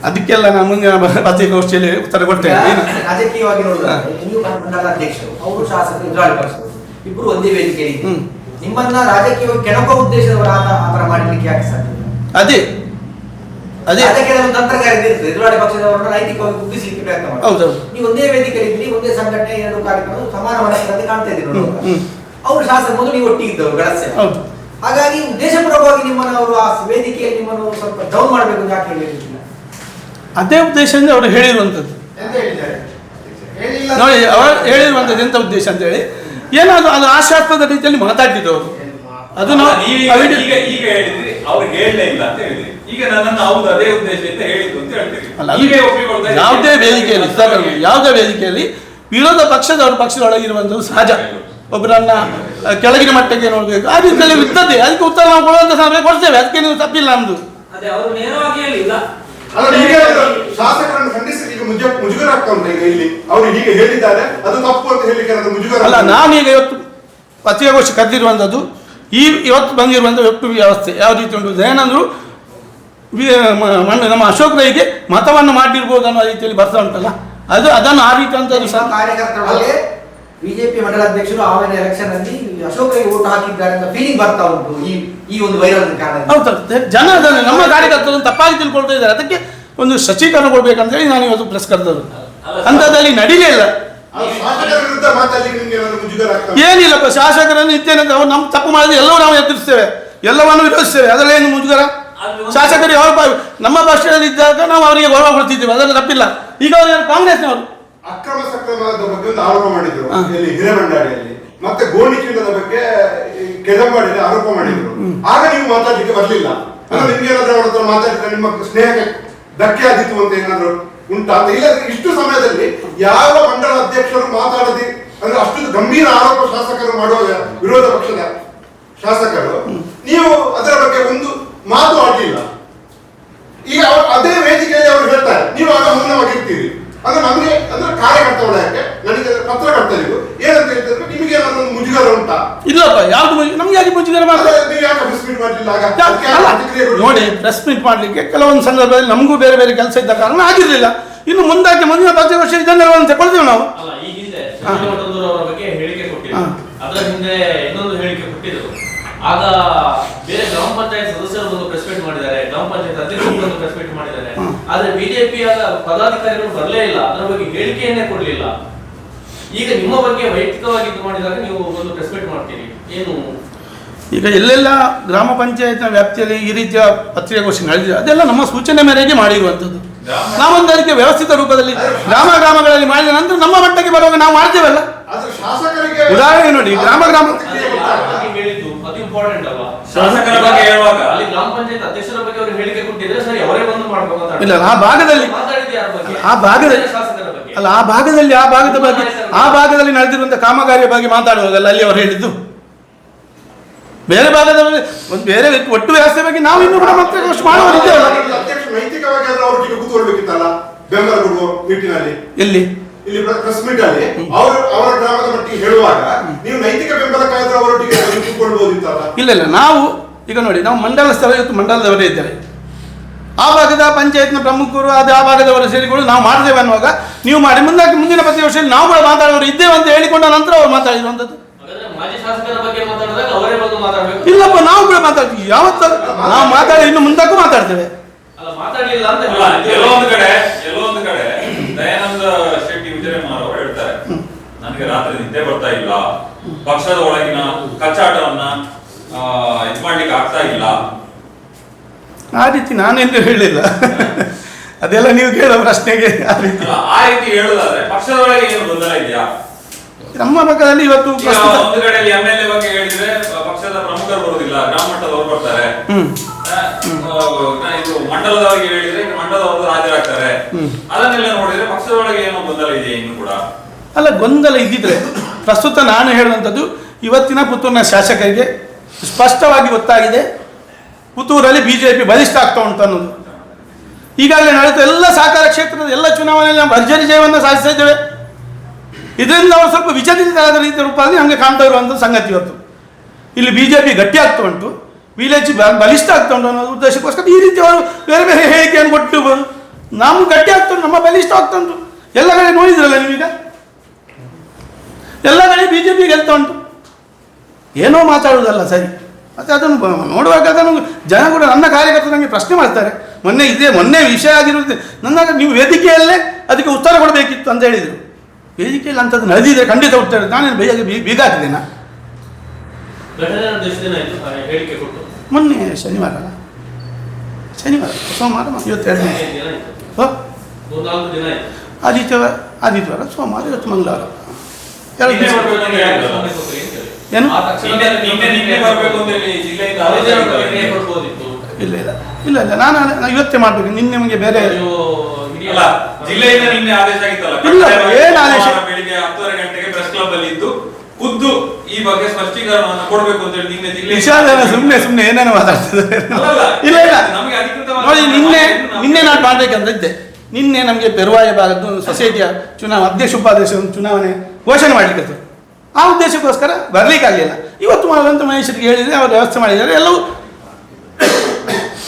ಅದಕ್ಕೆಲ್ಲ ನಾನು ಮುಂದಿನ ಪತ್ರಿಕಾಗೋಷ್ಠಿಯಲ್ಲಿ ಉತ್ತರ ಕೊಡ್ತೇನೆ. ಅದಕ್ಕೆ ರಾಜಕೀಯವಾಗಿ ಅಧ್ಯಕ್ಷರು ಅವರು ಶಾಸಕರು ಇಬ್ರು ಒಂದೇ ವೇದಿಕೆಯಲ್ಲಿ. ನಿಮ್ಮನ್ನ ರಾಜಕೀಯವಾಗಿ ಕೆಣಕೋ ಉದ್ದೇಶದವರ ಆತ ಆತರ ಮಾಡಲಿಕ್ಕೆ ಯಾಕೆ ಸಾಧ್ಯ? ಅದೇ. ಅದೇ. ಅದಕ್ಕೆ ಒಂದು ತಂತ್ರಗಾರಿಕೆ ಇರ್ತದೆ. ಎದುರಾಳಿ ಪಕ್ಷದವರನ್ನು ನೈತಿಕವಾಗಿ ಕುಗ್ಗಿಸಲಿಕ್ಕೆ ಪ್ರಯತ್ನ ಮಾಡಿ ಹೌದೌದು ನೀವು ಒಂದೇ ವೇದಿಕೆಯಲ್ಲಿ ಇದ್ರಿ ಒಂದೇ ಸಂಘಟನೆ ಎರಡು ಕಾರ್ಯಕ್ರಮ ಸಮಾನ ಮನಸ್ಸಿನಂತೆ ಕಾಣ್ತಾ ಇದ್ದೀರಿ. ಅವರು ಶಾಸಕ ಮೊದಲು ನೀವು ಒಟ್ಟಿಗಿದ್ದವರು ಗಡಸೆ ಹಾಗಾಗಿ ಉದ್ದೇಶಪೂರ್ವಕವಾಗಿ ನಿಮ್ಮನ್ನು ಅವರು ಆ ವೇದಿಕೆಯಲ್ಲಿ ನಿಮ್ಮನ್ನು ಸ್ವಲ್ಪ ಡೌನ್ ಮಾಡಬೇಕು ಅಂತ ಯಾಕೆ ಹೇಳಿರಲಿಲ್ಲ? ಅದೇ ಉದ್ದೇಶದಿಂದ ಅವರು ಹೇಳಿರುವಂಥದ್ದು. ಎಂತ ಹೇಳಿದ್ದಾರೆ? ಹೇಳಿಲ್ಲ ನೋಡಿ ಅವರು ಹೇಳಿರುವಂಥದ್ದು ಎಂಥ ಉದ್ದೇಶ ಅಂತ ಹೇಳಿ. ಏನಾದ್ರು ಅದು ಆಶಾಸ್ಪದ ರೀತಿಯಲ್ಲಿ ಮಾತಾಡ್ತಿದ್ರು ಅವರು ಅದು ನಾವು ಈಗ ಈಗ ಹೇಳಿದ್ರಿ. ಅವ್ರು ಹೇಳಲೇ ಇಲ್ಲ ಅಂತ ಹೇಳಿದ್ರಿ ಈಗ ನನ್ನನ್ನು ಹೌದು ಅದೇ ಉದ್ದೇಶದಿಂದ ಹೇಳಿದ್ದು ಅಂತ ಹೇಳ್ತೀರಿ ಅಲ್ಲ ಅದು ನೀವೇ ಯಾವುದೇ ವೇದಿಕೆಯಲ್ಲಿ ಯಾವುದೇ ವೇದಿಕೆಯಲ್ಲಿ ವಿರೋಧ ಪಕ್ಷದವರು ಪಕ್ಷದೊಳಗಿರುವಂಥದ್ದು ಸಹಜ. ಒಬ್ಬರನ್ನ ಕೆಳಗಿನ ಮಟ್ಟಕ್ಕೆ ನೋಡಬೇಕು. ಆ ರೀತಿಯಲ್ಲಿ ಇರ್ತದೆ ಅದಕ್ಕೆ ಉತ್ತರ ನಾವು ಕೊಡುವಂತ ಸಮಯ ಕೊಡ್ತೇವೆ. ಅದಕ್ಕೆ ನೀವು ತಪ್ಪಿಲ್ಲ ನಮ್ದು. ಅಲ್ಲ ಅಂತ? ನಾನೀಗ ಇವತ್ತು ಪತ್ರಿಕಾಗೋಷ್ಠಿ ಕರೆದಿರುವಂಥದ್ದು ಈ ಇವತ್ತು ಬಂದಿರುವಂಥ ಒಟ್ಟು ವ್ಯವಸ್ಥೆ ಯಾವ ರೀತಿ ಉಂಟು ಏನಂದ್ರು ವಿ- ಮಣ್ಣು ನಮ್ಮ ಅಶೋಕ್ ರೈಗೆ ಮತವನ್ನು ಮಾಡಿರ್ಬೋದು ಅನ್ನೋ ರೀತಿಯಲ್ಲಿ ಬರ್ತಾ ಉಂಟಲ್ಲ? ಅದು ಅದನ್ನು ಆ ರೀತಿ ಅಂತ ಬಿಜೆಪಿ ಮಂಡಲ ಅಧ್ಯಕ್ಷರು ಆಮೇಲೆ ಎಲೆಕ್ಷನ್ ಅಲ್ಲಿ ಅಶೋಕ್ರಿಗೆ ಓಟ್ ಹಾಕಿದ್ದಾರೆ ಅಂತ ಫೀಲಿಂಗ್ ಬರ್ತಾ ಉಂಟು ಈ ಈ ಒಂದು ವೈರಲ್ ಕಾರಣ ಹೌದು ಜನ ಅದನ್ನು ನಮ್ಮ ಕಾರ್ಯಕರ್ತರು ತಪ್ಪಾಗಿ ತಿಳ್ಕೊಳ್ತಾ ಇದ್ದಾರೆ. ಅದಕ್ಕೆ ಒಂದು ಹೇಳಿ ನಾನು ಇವತ್ತು ಪ್ರೆಸ್ ಕರೆದರು ಅಂಥದ್ದಲ್ಲಿ ನಡೀಲೇ ಇಲ್ಲ. ಆ ಶಾಸಕರ ವಿರುದ್ಧ ಮಾತಾಡ್ಲಿಕ್ಕೆ ನಿಮ್ಗೆ ಏನಾದ್ರು ಮುಜುಗರ ಆಗ್ತಾ ಏನಿಲ್ಲಪ್ಪ ಶಾಸಕರನ್ನು ಇದ್ದೇನೆ ಅವ್ರು ನಮ್ಮ ತಪ್ಪು ಮಾಡಿದ್ರೆ ಎಲ್ಲವೂ ನಾವು ಎದುರಿಸ್ತೇವೆ. ಎಲ್ಲವನ್ನು ವಿರೋಧಿಸ್ತೇವೆ. ಅದರಲ್ಲಿ ಏನು ಮುಜುಗರ? ಶಾಸಕರು ಯಾವ ನಮ್ಮ ಪಕ್ಷದಲ್ಲಿ ಇದ್ದಾಗ ನಾವು ಅವರಿಗೆ ಗೌರವ ಕೊಡ್ತಿದ್ದೇವೆ. ಅದರಲ್ಲಿ ತಪ್ಪಿಲ್ಲ. ಈಗ ಅವರು ಕಾಂಗ್ರೆಸ್ ಕಾಂಗ್ರೆಸ್ನವರು. ಅಕ್ರಮ ಸಕ್ರಮದ ಬಗ್ಗೆ ಒಂದು ಆರೋಪ ಮಾಡಿದ್ರು. ಇಲ್ಲಿ ಹಿರೇಮಂಡಾಡಿಯಲ್ಲಿ ಮತ್ತೆ ಗೋಣಿಚೀಲದ ಬಗ್ಗೆ ಕೆಳಂಬಾಡಿಯಲ್ಲಿ ಆರೋಪ ಮಾಡಿದ್ರು. ಆಗ ನೀವು ಮಾತಾಡ್ಲಿಕ್ಕೆ ಬರಲಿಲ್ಲ. ಅಂದ್ರೆ ನಿಮ್ಗೆ ಏನಾದ್ರೂ ಅವ್ರ ಹತ್ರ ಮಾತಾಡಿದ್ರೆ ನಿಮ್ಮ ಸ್ನೇಹಕ್ಕೆ ಧಕ್ಕೆ ಆದಿತ್ತು ಅಂತ ಏನಾದ್ರು ಉಂಟಾ. ಇಲ್ಲದ್ರೆ ಇಷ್ಟು ಸಮಯದಲ್ಲಿ ಯಾವ ಮಂಡಳ ಅಧ್ಯಕ್ಷರು ಮಾತಾಡದೆ, ಅಂದ್ರೆ ಅಷ್ಟು ಗಂಭೀರ ಆರೋಪ ಶಾಸಕರು ಮಾಡುವ ವಿರೋಧ ಪಕ್ಷದ ಶಾಸಕರು, ನೀವು ಅದರ ಬಗ್ಗೆ ಒಂದು ಮಾತು ಆಡಲಿಲ್ಲ ಈಗ ಅವರು ಅದೇ ವೇದಿಕೆಯಲ್ಲಿ ಅವರು ಹೇಳ್ತಾರೆ, ನೀವು ಆಗ ಮೌನವಾಗಿರ್ತೀರಿ. ಅಂದ್ರೆ ನಮಗೆ, ಅಂದ್ರೆ ಕಾರ್ಯಕರ್ತ ಒಳಗೆ ನನಗೆ ಪತ್ರಕರ್ತರಿಗೂ ಏನಂತ ಹೇಳ್ತಿದ್ರು ನಿಮಗೆ ಏನಾದ್ರು ಒಂದು ಮುಜುಗರ ಉಂಟಾ? ಇಲ್ಲಪ್ಪ ಯಾವ್ದು ನಮ್ಗೆ ಯಾಕೆ ಮುಜುಗರ ಮಾಡ್ತಾರೆ? ನೀವು ಯಾಕೆ ಪ್ರೆಸ್ ಮೀಟ್ ಮಾಡಲಿಲ್ಲ ಆಗ? ಯಾಕೆ ಅಲ್ಲ, ಪ್ರತಿಕ್ರಿಯೆ ಕೊಡ್ಲಿಲ್ಲ? ನೋಡಿ ಪ್ರೆಸ್ ಮೀಟ್ ಮಾಡಲಿಕ್ಕೆ ಕೆಲವೊಂದು ಸಂದರ್ಭದಲ್ಲಿ ನಮಗೂ ಬೇರೆ ಬೇರೆ ಕೆಲಸ ಇದ್ದ ಕಾರಣ ಆಗಿರಲಿಲ್ಲ. ಇನ್ನು ಮುಂದಕ್ಕೆ ಮುಂದಿನ ಪತ್ರಿಕಾಗೋಷ್ಠಿ ಇದನ್ನೆಲ್ಲ ತಗೊಳ್ತೀವಿ ನಾವು. ಅಲ್ಲ ಈ ಹಿಂದೆ. ಸಂಜಯ್ ಮಠದವರು ಅವರ ಬಗ್ಗೆ ಹೇಳಿಕೆ ಕೊಟ್ಟಿದ್ರು. ಹಾ. ಅದರ ಹಿಂದೆ ಇನ್ನೊಂದು ಹೇಳಿಕೆ ಕೊಟ್ಟಿದ್ರು. ಆಗ ಬೇರೆ ಗ್ರಾಮ ಪಂಚಾಯತ್ ಸದಸ್ಯರು ಒಂದು ಪ್ರೆಸ್ ಮೀಟ್ ಮಾಡಿದ್ದಾರೆ. ಗ್ರಾಮ ಪಂಚಾಯತ್ ಅಧ್ಯಕ್ಷರು ಒಂದು ಪ್ರೆಸ್ ಮೀಟ್ ಮಾಡಿದ್ದಾರೆ. ಆದ್ರೆ ಬಿಜೆಪಿಯ ಪದಾಧಿಕಾರಿಗಳು ಬರಲೇ ಇಲ್ಲ. ಅದರ ಬಗ್ಗೆ ಹೇಳಿಕೆಯನ್ನೇ ಕೊಡ್ಲಿಲ್ಲ. ಈಗ ನಿಮ್ಮ ಬಗ್ಗೆ ವೈಯಕ್ತಿಕವಾಗಿ ಇದು ಮಾಡಿದಾಗ ನೀವು ಒಂದು ಪ್ರೆಸ್ ಮೀಟ್ ಮಾಡ್ತೀರಿ. ಏನು? ಈಗ ಎಲ್ಲೆಲ್ಲ ಗ್ರಾಮ ಪಂಚಾಯತ್ನ ವ್ಯಾಪ್ತಿಯಲ್ಲಿ ಈ ರೀತಿಯ ಪತ್ರಿಕಾಗೋಷ್ಠಿ ನಡೆದಿದೆ ಅದೆಲ್ಲ ನಮ್ಮ ಸೂಚನೆ ಮೇರೆಗೆ ಮಾಡಿರುವಂಥದ್ದು. ನಾವೊಂದರಿಕೆ ಅದಕ್ಕೆ ವ್ಯವಸ್ಥಿತ ರೂಪದಲ್ಲಿ ಗ್ರಾಮ ಗ್ರಾಮಗಳಲ್ಲಿ ಮಾಡಿದ ನಂತರ ನಮ್ಮ ಮಟ್ಟಕ್ಕೆ ಬರುವಾಗ ನಾವು ಮಾಡ್ತೇವಲ್ಲ? ಉದಾಹರಣೆ ನೋಡಿ ಗ್ರಾಮ ಗ್ರಾಮ ಅದೇ ಯಾರ ಬಗ್ಗೆ ಹೇಳಿದ್ದು ಅದು ಇಂಪಾರ್ಟೆಂಟ್ ಅಲ್ವಾ? ಶಾಸಕರ ಬಗ್ಗೆ ಹೇಳುವಾಗ ಅಲ್ಲಿ ಗ್ರಾಮ ಪಂಚಾಯತ್ ಅಧ್ಯಕ್ಷರ ಬಗ್ಗೆ ಅವರು ಹೇಳಿಕೆ ಕೊಟ್ಟಿದ್ರೆ ಸರಿ ಅವರೇ ಬಂದು ಮಾಡ್ಬೇಕು ಇಲ್ಲ ಆ ಭಾಗದಲ್ಲಿ ಆ ಭಾಗದಲ್ಲಿ ಅಲ್ಲ ಆ ಭಾಗದಲ್ಲಿ ಆ ಭಾಗದ ಬಗ್ಗೆ ಆ ಭಾಗದಲ್ಲಿ ನಡೆದಿರುವಂತಹ ಕಾಮಗಾರಿಯ ಬಗ್ಗೆ ಮಾತಾಡುವಾಗಲ್ಲ ಅಲ್ಲಿ ಅವರು ಹೇಳಿದ್ದು. ಬೇರೆ ಭಾಗದ ಒಂದು ಬೇರೆ ಒಟ್ಟು ವ್ಯವಸ್ಥೆ ಬಗ್ಗೆ ನಾವು ಇನ್ನೂ ಕೂಡ ಮತ್ತೆ ಮಾಡುವವರಿದ್ದೇವಲ್ಲ ಬೆಂಬಲ ಕೊಡುವ ನಿಟ್ಟಿನಲ್ಲಿ. ಎಲ್ಲಿ? ಇಲ್ಲಿ ಪ್ರೆಸ್ ಮೀಟ್ ಅಲ್ಲಿ. ಅವರು ಅವರ ಗ್ರಾಮದ ಮಟ್ಟಿಗೆ ಹೇಳುವಾಗ ನೀವು ನೈತಿಕ ಬೆಂಬಲಕ್ಕಾದ್ರೂ ಅವರೊಟ್ಟಿಗೆ ಕೂತ್ಕೊಳ್ಬಹುದಿತ್ತಲ್ಲ ಇಲ್ಲ ಇಲ್ಲ ನಾವು ಈಗ ನೋಡಿ ನಾವು ಮಂಡಲ ಸ್ಥಳ ಇವತ್ತು ಮಂಡಲದವರೇ ಇದ್ದೇವೆ ಆ ಭಾಗದ ಪಂಚಾಯತ್ನ ಪ್ರಮುಖರು ಅದು ಆ ಭಾಗದವರ ಸೇರಿಕೊಂಡು ನಾವು ಮಾಡ್ತೇವೆ ಅನ್ನುವಾಗ ನೀವು ಮಾಡಿ. ಮುಂದಾಗಿ ಮುಂದಿನ ಪ್ರತಿ ವರ್ಷದಲ್ಲಿ ನಾವು ಕೂಡ ಮಾತಾಡೋರು ಇದ್ದೇವೆ ಅಂತ ಹೇಳಿಕೊಂಡ ನಂತರ ಅವ್ರು ಮಾತಾಡಿರುವಂಥದ್ದು. ಹಾಗಾದ್ರೆ ಮಾಜಿ ಶಾಸಕರ ಬಗ್ಗೆ ಮಾತಾಡಿದಾಗ ಅವರೇ ಬಂದು ಮಾತಾಡ್ಬೇಕು. ಇಲ್ಲಪ್ಪ ನಾವು ಕೂಡ ಮಾತಾಡ್ತೀವಿ. ಯಾವತ್ತ? ನಾವು ಮಾತಾಡಿ ಇನ್ನು ಮುಂದಕ್ಕೂ ಮಾತಾಡ್ತೇವೆ. ಕೆಲವೊಂದು ಕಡೆ ಕೆಲವೊಂದು ಕಡೆ ದಯಾನಂದ ಶೆಟ್ಟಿ ವಿಜಯಕುಮಾರ್ ಅವರು ಹೇಳ್ತಾರೆ. ನನಗೆ ರಾತ್ರಿ ನಿದ್ದೆ ಬರ್ತಾ ಇಲ್ಲ. ಪಕ್ಷದ ಒಳಗಿನ ಕಚ್ಚಾಟವನ್ನ ಇದು ಮಾಡ್ಲಿಕ್ಕೆ ಆಗ್ತಾ ಇಲ್ಲ. ಆ ರೀತಿ ನಾನೆಂದು ಹೇಳಿಲ್ಲ. ಅದೆಲ್ಲ ನೀವು ಕೇಳೋ ಪ್ರಶ್ನೆಗೆ ಆ ರೀತಿ. ಆ ರೀತಿ ಹೇಳುದಾದ್ರೆ ಪಕ್ಷದ ಒಳಗೆ ಏನು ಗೊಂದಲ ಇದೆಯಾ? ನಮ್ಮ ಪಕ್ಕದಲ್ಲಿ ಇವತ್ತು ಒಂದು ಕಡೆಯಲ್ಲಿ ಎಂ ಎಲ್ ಎ ಬಗ್ಗೆ ಹೇಳಿದ್ರೆ ಪಕ್ಷದ ಪ್ರಮುಖರು ಬರುವುದಿಲ್ಲ ಗ್ರಾಮ ಮಟ್ಟದವರು ಬರ್ತಾರೆ. ಇದು ಮಂಡಲದವರಿಗೆ ಹೇಳಿದ್ರೆ ಮಂಡಲದವರು ಹಾಜರಾಗ್ತಾರೆ. ಅದನ್ನೆಲ್ಲ ನೋಡಿದ್ರೆ ಪಕ್ಷದ ಒಳಗೆ ಏನೋ ಗೊಂದಲ ಇದೆ ಇನ್ನು ಕೂಡ? ಅಲ್ಲ ಗೊಂದಲ ಇದ್ದಿದ್ರೆ ಪ್ರಸ್ತುತ ನಾನು ಹೇಳುವಂಥದ್ದು ಇವತ್ತಿನ ಪುತ್ತೂರಿನ ಶಾಸಕರಿಗೆ ಸ್ಪಷ್ಟವಾಗಿ ಗೊತ್ತಾಗಿದೆ. ಪುತ್ತೂರಲ್ಲಿ ಬಿ ಜೆ ಪಿ ಬಲಿಷ್ಠ ಆಗ್ತಾ ಉಂಟು ಅನ್ನೋದು. ಈಗಾಗಲೇ ನಡೆದ ಎಲ್ಲ ಸಹಕಾರ ಕ್ಷೇತ್ರದ ಎಲ್ಲ ಚುನಾವಣೆಯಲ್ಲಿ ನಾವು ಭರ್ಜರಿ ಜಯವನ್ನು ಸಾಧಿಸ್ತಾ ಇದ್ದೇವೆ. ಇದರಿಂದ ಅವರು ಸ್ವಲ್ಪ ವಿಚಲಿತರಾದ ರೀತಿಯ ರೂಪದಲ್ಲಿ ನಮಗೆ ಕಾಣ್ತಾ ಇರುವಂಥ ಸಂಗತಿ ಇವತ್ತು. ಇಲ್ಲಿ ಬಿ ಜೆ ಪಿ ಗಟ್ಟಿ ಆಗ್ತಾ ಉಂಟು. ವಿಲೇಜ್ ಬಲಿಷ್ಠ ಆಗ್ತಾ ಉಂಟು ಅನ್ನೋ ಉದ್ದೇಶಕ್ಕೋಸ್ಕರ ಈ ರೀತಿ ಅವರು ಬೇರೆ ಬೇರೆ ಹೇಳಿಕೆಯನ್ನು ಕೊಟ್ಟು ನಮ್ಗೆ ಗಟ್ಟಿ ಆಗ್ತಾ ನಮ್ಮ ಬಲಿಷ್ಠ ಆಗ್ತಾ ಉಂಟು. ಎಲ್ಲ ಕಡೆ ನೋಡಿದ್ರಲ್ಲ ನೀವೀಗ? ಎಲ್ಲ ಕಡೆ ಬಿ ಜೆ ಪಿ ಗೆಲ್ತಾ ಉಂಟು. ಏನೋ ಮಾತಾಡುವುದಲ್ಲ ಸರಿ. ಮತ್ತು ಅದನ್ನು ನೋಡುವಾಗ ಅದನ್ನು ಜನ ಕೂಡ ನನ್ನ ಕಾರ್ಯಕರ್ತರು ನನಗೆ ಪ್ರಶ್ನೆ ಮಾಡ್ತಾರೆ. ಮೊನ್ನೆ ಇದೇ ಮೊನ್ನೆ ವಿಷಯ ಆಗಿರುತ್ತೆ. ನನ್ನ ನೀವು ವೇದಿಕೆಯಲ್ಲೇ ಅದಕ್ಕೆ ಉತ್ತರ ಕೊಡಬೇಕಿತ್ತು ಅಂತ ಹೇಳಿದರು. ವೇದಿಕೆಯಲ್ಲಿ ಅಂಥದ್ದು ನಡೆದಿದೆ ಖಂಡಿತ ಉತ್ತರ. ನಾನೇನು ಬೇಗ ಬೀ- ಬೀಗ ಹಾಕಿದ್ದೇನಾ ಮೊನ್ನೆ ಶನಿವಾರ. ಶನಿವಾರ ಸೋಮವಾರ ಆಯ್ತು. ಆದಿತ್ಯವಾರ ಆದಿತ್ಯವಾರ ಸೋಮವಾರ ಇವತ್ತು ಮಂಗಳವಾರ. ಎರಡು ಏನು? ಇಲ್ಲ ಇಲ್ಲ ಇಲ್ಲ. ಇಲ್ಲ ನಾನು ಇವತ್ತೇ ಮಾಡಬೇಕು. ನಿನ್ನೆ ನಿಮಗೆ ಬೇರೆ ಹಿರಿಯ- ಜಿಲ್ಲೆಯಿಂದ ನಿನ್ನೆ ಆದೇಶ ಆಗಿತ್ತಲ್ಲ. ಇಲ್ಲ, ಏನು ಆದೇಶ? ಬೆಳಿಗ್ಗೆ ಹತ್ತುವರೆ ಗಂಟೆಗೆ ಪ್ರೆಸ್ ಕ್ಲಬ್ ಅಲ್ಲಿ ಇದ್ದು ಖುದ್ದು ಈ ಬಗ್ಗೆ ಸ್ಪಷ್ಟೀಕರಣವನ್ನು ಕೊಡಬೇಕು ಅಂತ ಹೇಳಿ ನಿನ್ನೆ ಜಿಲ್ಲೆ ವಿಷಾದನ ಸುಮ್ಮನೆ ಸುಮ್ಮನೆ ಏನೇನೋ ಮಾತಾಡ್ತಿದ್ದಾರೆ. ಇಲ್ಲ ಇಲ್ಲ. ನಮಗೆ ನೋಡಿ ನಿನ್ನೆ ನಿನ್ನೆ ನಾನು ಮಾಡ್ಬೇಕಂತ ಇದ್ದೆ ನಿನ್ನೆ ನಮಗೆ ಪೆರುವಾಯ ಭಾಗದ್ದು ಸೊಸೈಟಿಯ ಚುನಾವಣೆ ಅಧ್ಯಕ್ಷ ಉಪಾಧ್ಯಕ್ಷ ಒಂದು ಚುನಾವಣೆ ಘೋಷಣೆ ಮಾಡಲಿಕ್ಕೆ ಆ ಉದ್ದೇಶಕ್ಕೋಸ್ಕರ ಬರಲಿಕ್ಕಾಗಲಿಲ್ಲ ಇವತ್ತು ಮಾಡುವಂಥ ಮಹೇಶ್ವರಿಗೆ ಹೇಳಿದರೆ ಅವರು ವ್ಯವಸ್ಥೆ ಮಾಡಿದ್ದಾರೆ. ಎಲ್ಲವೂ